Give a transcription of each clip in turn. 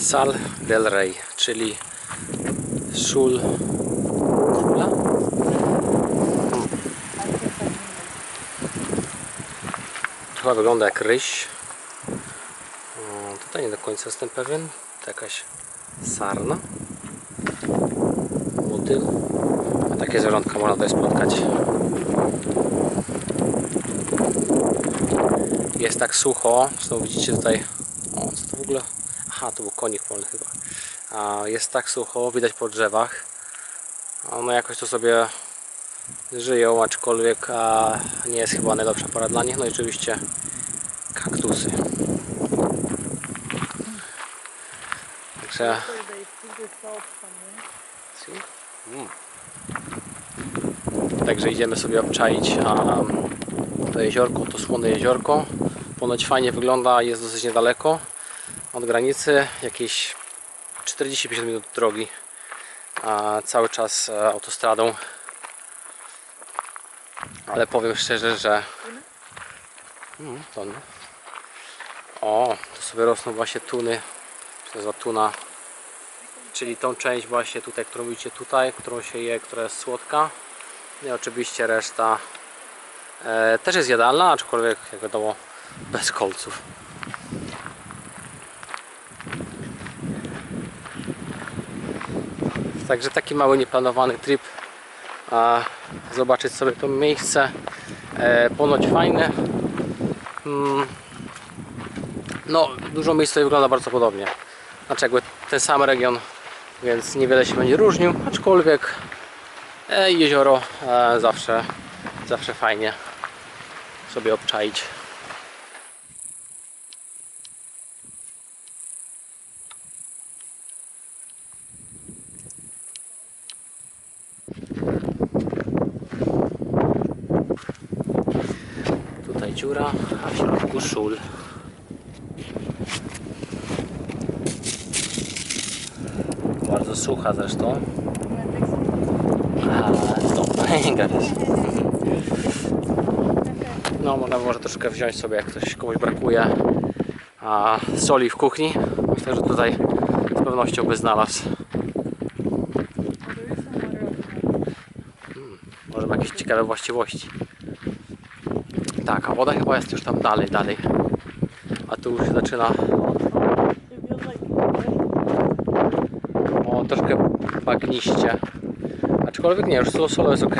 Sal del Rey, czyli szul króla. Chyba wygląda jak ryś. O, tutaj nie do końca jestem pewien. To jakaś sarna. Motyl. A takie zwierzątka można tutaj spotkać. Jest tak sucho. Znowu widzicie tutaj. O, co to w ogóle? Aha, to był konik polny chyba. A jest tak sucho, widać po drzewach. No jakoś to sobie żyją, aczkolwiek a, nie jest chyba najlepsza pora dla nich. No i oczywiście kaktusy. Także Mm. Także idziemy sobie obczaić a, to jeziorko, to słone jeziorko. Ponoć fajnie wygląda, jest dosyć niedaleko od granicy, jakieś 40-50 minut drogi, a cały czas e, autostradą. Ale powiem szczerze, że to nie. O, to sobie rosną właśnie tuny, to za tuna, czyli tą część właśnie tutaj, którą widzicie tutaj, którą się je, która jest słodka. I oczywiście reszta e, też jest jadalna, aczkolwiek jak wiadomo bez kolców. Także taki mały nieplanowany trip. A, zobaczyć sobie to miejsce. E, ponoć fajne. Mm, no, dużo miejsc tutaj wygląda bardzo podobnie. Znaczy jakby ten sam region, więc niewiele się będzie różnił, aczkolwiek e, jezioro e, zawsze, zawsze fajnie sobie obczaić. Tutaj dziura, a w środku szul. Bardzo sucha zresztą. A, stop, gadasz. No, można może troszkę wziąć sobie, jak ktoś komuś brakuje a, soli w kuchni. Myślę, że tutaj z pewnością by znalazł. Może ma jakieś ciekawe właściwości. Tak, a woda chyba jest już tam dalej, dalej. A tu już się zaczyna o, troszkę bagniście. Aczkolwiek nie, już solo, solo jest ok.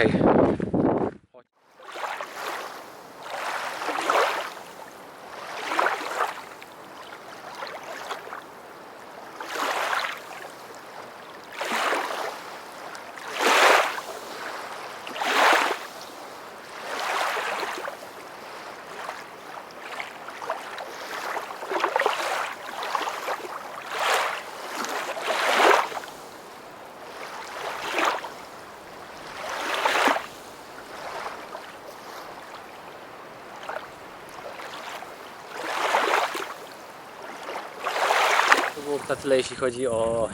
Na tyle jeśli chodzi o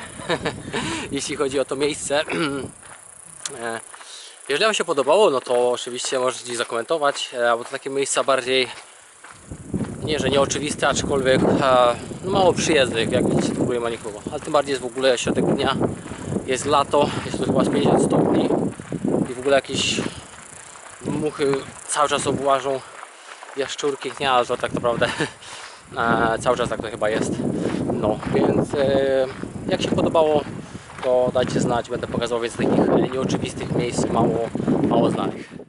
jeśli chodzi o to miejsce. E, Jeżeli Wam się podobało, no to oczywiście możecie gdzieś zakomentować, e, bo to takie miejsca bardziej nie, że nieoczywiste, aczkolwiek e, no mało przyjezdnych, jak widzicie tu ma nikogo. Ale tym bardziej jest w ogóle środek dnia, jest lato, jest tu chyba z 50 stopni i w ogóle jakieś muchy cały czas obłażą jaszczurki, nie, ale to tak naprawdę cały czas tak to chyba jest. No, więc e, jak się podobało, to dajcie znać, będę pokazywał więcej takich e, nieoczywistych miejsc, mało, mało znanych.